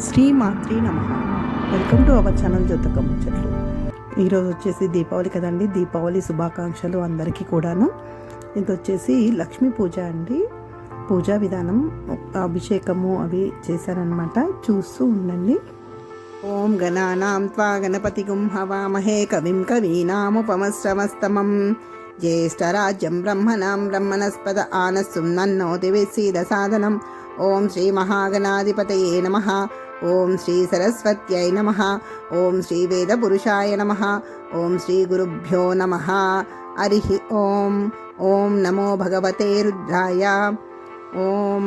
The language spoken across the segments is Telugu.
శ్రీమాత్రి నమ. వెల్కమ్ టు అవర్ ఛానల్ జ్యోతక ముచ్చట్లు. ఈరోజు వచ్చేసి దీపావళి కదండి. దీపావళి శుభాకాంక్షలు అందరికీ కూడాను. ఇది వచ్చేసి లక్ష్మీ పూజ అండి. పూజా విధానం అభిషేకము అవి చేశారనమాట చూస్తూ ఉండండి. ఓం గణానాం త్వా గణపతి హవామహే కవిం కవీనాముపమశ్రమస్తమం. జ్యేష్ఠరాజ్యం బ్రహ్మణాం బ్రహ్మణస్పద ఆనస్సుం నన్నోతి విసీద సాధనం. ఓం శ్రీ మహాగణాధిపతయే నమ. ఓం శ్రీ సరస్వత్యై నమ ఓం శ్రీ వేదపురుషాయ నమ ఓం శ్రీ గురుభ్యో నమ హరి ఓం ఓం నమో భగవతే రుద్రాయ ఓం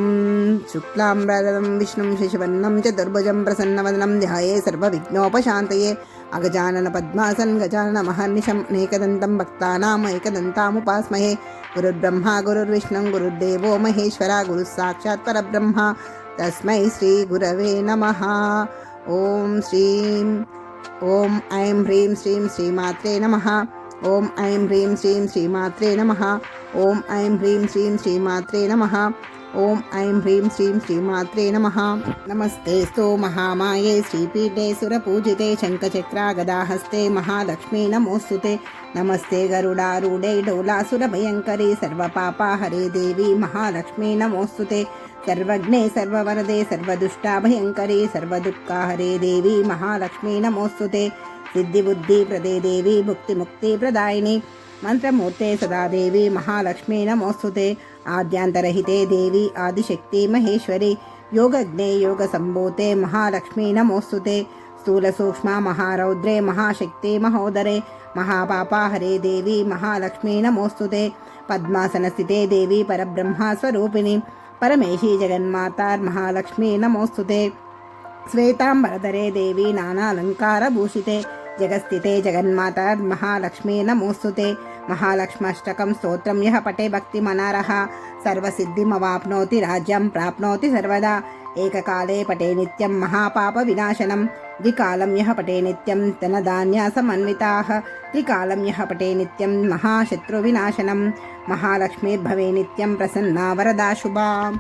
శుక్లాంబరదం విష్ణుం శశివర్ణం చతుర్భుజం ప్రసన్నవదనం ధ్యాయే సర్వవిఘ్నోపశాంతయే అగజానన పద్మాసన్ గజానన మహర్నిశం అనేకదంతం భక్తానాం ఏకదంతాముపాస్మహే గురుర్బ్రహ్మ గురుర్విష్ణుం గురుర్దేవో మహేశ్వర గురు సాక్షాత్ పరబ్రహ్మ తస్మై శ్రీ గురవే నమ ఓం శ్రీం ఓం ఐం హ్రీం శ్రీం శ్రీమాత్రే నమ ఓం ఐం హ్రీం శ్రీం శ్రీమాత్రే నమ ఓం ఐం హ్రీం శ్రీం శ్రీమాత్రే నమ ఓం ఐం హ్రీం శ్రీం శ్రీమాత్రే నమ. నమస్తే sto మహామాయే శ్రీపీఠే సురపూజితే శంఖచక్రాగదాహస్తే మహాలక్ష్మీ నమోస్తుతే. నమస్తే గరుడారూఢే డోలాసురభయంకరీ సర్వపాపాహరే దేవి మహాలక్ష్మీ నమోస్తుతే. సర్వజ్ఞే సర్వవరదే సర్వదుష్టాభయంకరీ సర్వదుఃఖాహరే దేవి మహాలక్ష్మీ నమోస్తుతే. సిద్ధిబుద్ధి ప్రదే దేవి ముక్తిముక్తి ప్రదాయిని. మంత్రమూర్తే సదాదేవి మహాలక్ష్మీ నమోస్తుతే. ఆద్యాంతరహితే దేవి ఆదిశక్తి మహేశ్వరి యోగజ్ఞే యోగ సంభూతే మహాలక్ష్మీ నమోస్తుతే స్థూల సూక్ష్మ మహారౌద్రే మహాశక్తి మహోదరే మహాపాపాహరే దేవి మహాలక్ష్మీ నమోస్తుతే పద్మాసన స్థితే దేవి పరబ్రహ్మస్వరూపిణి పరమేశీ జగన్మాతార్ మహాలక్ష్మీ నమోస్తుతే శ్వేతాంబరధరే దేవి నానాలంకారభూషితే జగస్థితే జగన్మాతార్ మహాలక్ష్మీ నమోస్తుతే మహాలక్ష్మష్టకం స్తోత్రం యహ పటే భక్తి మనారహ సర్వసిద్ధిమవాప్నోతి రాజ్యం ప్రాప్నోతి సర్వదా. ఏకకాలే పటే నిత్యం మహాపాప వినాశనం. ద్వికాలం యహ పటే నిత్యం ధనధాన్యాసమన్వితా. త్రికాలం యహ పటే నిత్యం మహాశత్రువినాశనం. మహాలక్ష్మీర్భవే నిత్యం ప్రసన్నా వరదా శుభా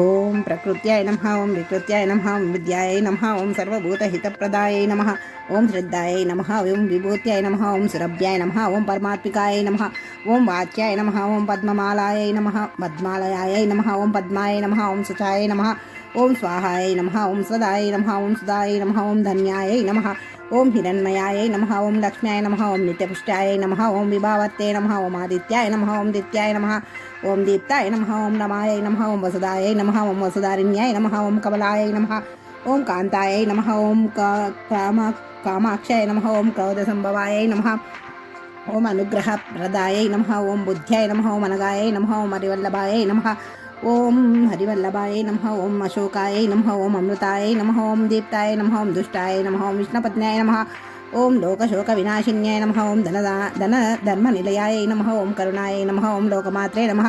ఓం ప్రకృత్యాయ నమ ఓం వికృత్యాయ నమ ఓం విద్యాయ నమ ఓం సర్వభూతహితప్రదాయ నమ ఓం శ్రద్ధాయ నమ ఓం విభూత్యాయ నమ ఓం సురభ్యాయ నమ ఓం పరమాత్మికాయ నమ ఓం వాచ్యాయ నమ ఓం పద్మమాలాయ నమ పద్మాలయాయ నమ ఓం పద్మాయ నమ ఓం సుచాయ నమ ఓం స్వాహాయ నమ ఓం సదాయ నమ ఓం సుదాయ నమ ఓం ధన్యాయ నమ ఓం హిరణ్మయాయ నమ ఓం లక్ష్మ్యాయ నమ ఓం నిత్యపుష్టాయ నమ ఓం విభావత్తే నమ ఓం ఆదిత్యాయ నమ ఓం దిత్యాయ నమ ఓం దీప్తాయ నమ ఓం నమాయ నమ ఓం వసుదాయ నమ ఓం వసుదారిణ్యాయ నమ ఓం కమలాయ నమ ఓం కాంతాయ నమ ఓం కామ కామాక్షాయ నమ ఓం క్రౌదసంభవాయ నమ ఓం అనుగ్రహ ప్రదాయ నమ ఓం బుద్ధ్యాయ నమ ఓం అనగాయ నమ ఓం హరివల్లభాయ నమ ఓం హరివల్లభాయ నమ ఓం అశోకాయ నమ ఓం అమృతాయ నమ ఓం దీప్తాయ నమ ఓం దుష్టాయ నమ ఓం విష్ణుపత్న్యాయ నమ ఓం లోకశోక వినాశిన్యాయ నమ ఓం ధనదా ధన ధర్మ నిలయాయ నమ ఓం కరుణాయ నమ ఓం లోకమాత్రే నమ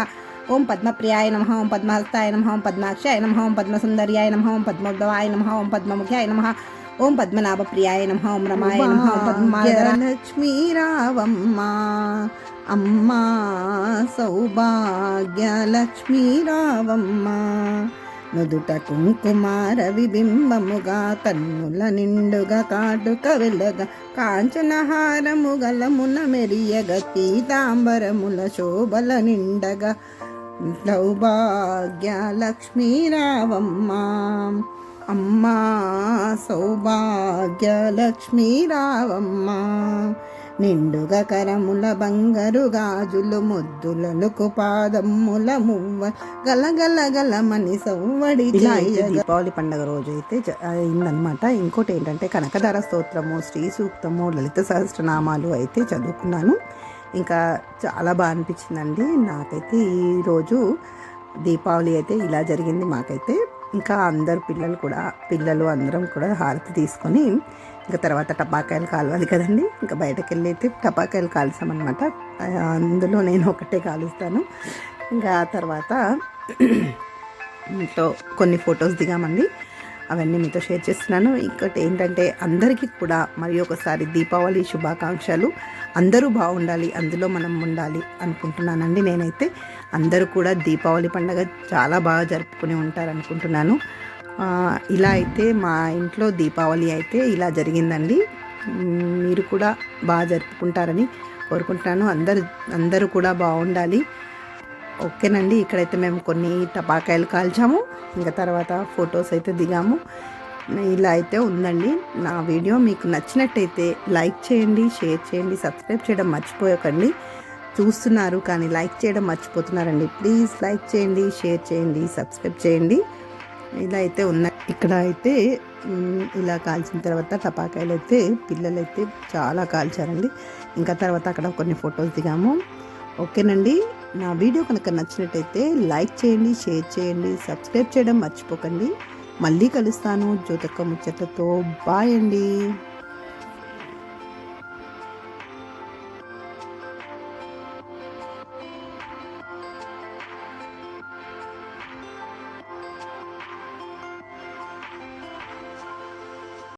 ఓం పద్మప్రియాయ నమ ఓం పద్మహస్తాయ నమ ఓం పద్మాక్షాయ నమ ఓం పద్మసుందర్యాయ నమ ఓం పద్మోద్భవాయ నమ ఓం పద్మముఖ్యాయ నమ ఓం పద్మనాభప్రియాయ నమ ఓం రమాయ నమ ఓం పద్మాధర లక్ష్మీరావమ్మ అమ్మా సౌభాగ్య లక్ష్మీరావమ్మ నుదుట కుంకుమార విబింబముగా కన్నుల నిండుగా కాటుక వెలగ కాంచనహారము గలమున మెరియగ పీతాంబరముల శోభల నిండగా సౌభాగ్య లక్ష్మీరావమ్మ అమ్మా సౌభాగ్య లక్ష్మీరావమ్మ నిండుగా కరముల బంగారు గాజులు ముద్దులకు పాదమ్ముల మువ్వ గలగల గలమని సవ్వడి దీపావళి పండగ రోజు అయితే అయిందనమాట ఇంకోటి ఏంటంటే కనకదార స్తోత్రము శ్రీ సూక్తము లలిత సహస్రనామాలు అయితే చదువుకున్నాను. ఇంకా చాలా బాగా అనిపించిందండి. నాకైతే ఈరోజు దీపావళి అయితే ఇలా జరిగింది మాకైతే. ఇంకా అందరు పిల్లలు కూడా పిల్లలు అందరం కూడా హారతి తీసుకొని ఇంకా తర్వాత టపాకాయలు కాలవాలి కదండి. ఇంకా బయటకు వెళ్ళి అయితే టపాకాయలు కాల్చామన్నమాట అందులో నేను ఒకటే కాలుస్తాను. ఇంకా ఆ తర్వాత మీతో కొన్ని ఫొటోస్ దిగామండి. అవన్నీ మీతో షేర్ చేస్తున్నాను. ఇంకోటి ఏంటంటే అందరికీ కూడా మరి ఒకసారి దీపావళి శుభాకాంక్షలు. అందరూ బాగుండాలి అందులో మనం ఉండాలి అనుకుంటున్నానండి నేనైతే. అందరూ కూడా దీపావళి పండుగ చాలా బాగా జరుపుకుని ఉంటారు అనుకుంటున్నాను ఇలా అయితే మా ఇంట్లో దీపావళి అయితే ఇలా జరిగిందండి. మీరు కూడా బాగా జరుపుకుంటారని కోరుకుంటున్నాను. అందరు అందరూ కూడా బాగుండాలి. ఓకేనండి ఇక్కడైతే మేము కొన్ని టపాకాయలు కాల్చాము. ఇంకా తర్వాత ఫొటోస్ అయితే దిగాము. ఇలా అయితే ఉందండి. నా వీడియో మీకు నచ్చినట్టయితే లైక్ చేయండి షేర్ చేయండి సబ్స్క్రైబ్ చేయడం మర్చిపోయకండి. చూస్తున్నారు కానీ లైక్ చేయడం మర్చిపోతున్నారండి. ప్లీజ్ లైక్ చేయండి షేర్ చేయండి సబ్స్క్రైబ్ చేయండి. ఇలా అయితే ఉన్నాయి ఇక్కడ అయితే ఇలా కాల్చిన తర్వాత టపాకాయలు అయితే పిల్లలు అయితే చాలా కాల్చారండి. ఇంకా తర్వాత అక్కడ కొన్ని ఫొటోస్ దిగాము. ఓకేనండి. నా వీడియో కనుక నచ్చినట్టయితే లైక్ చేయండి షేర్ చేయండి సబ్స్క్రైబ్ చేయడం మర్చిపోకండి. మళ్ళీ కలుస్తాను. జ్యోతక్క ముచ్చట్లతో బాయ్ అండి.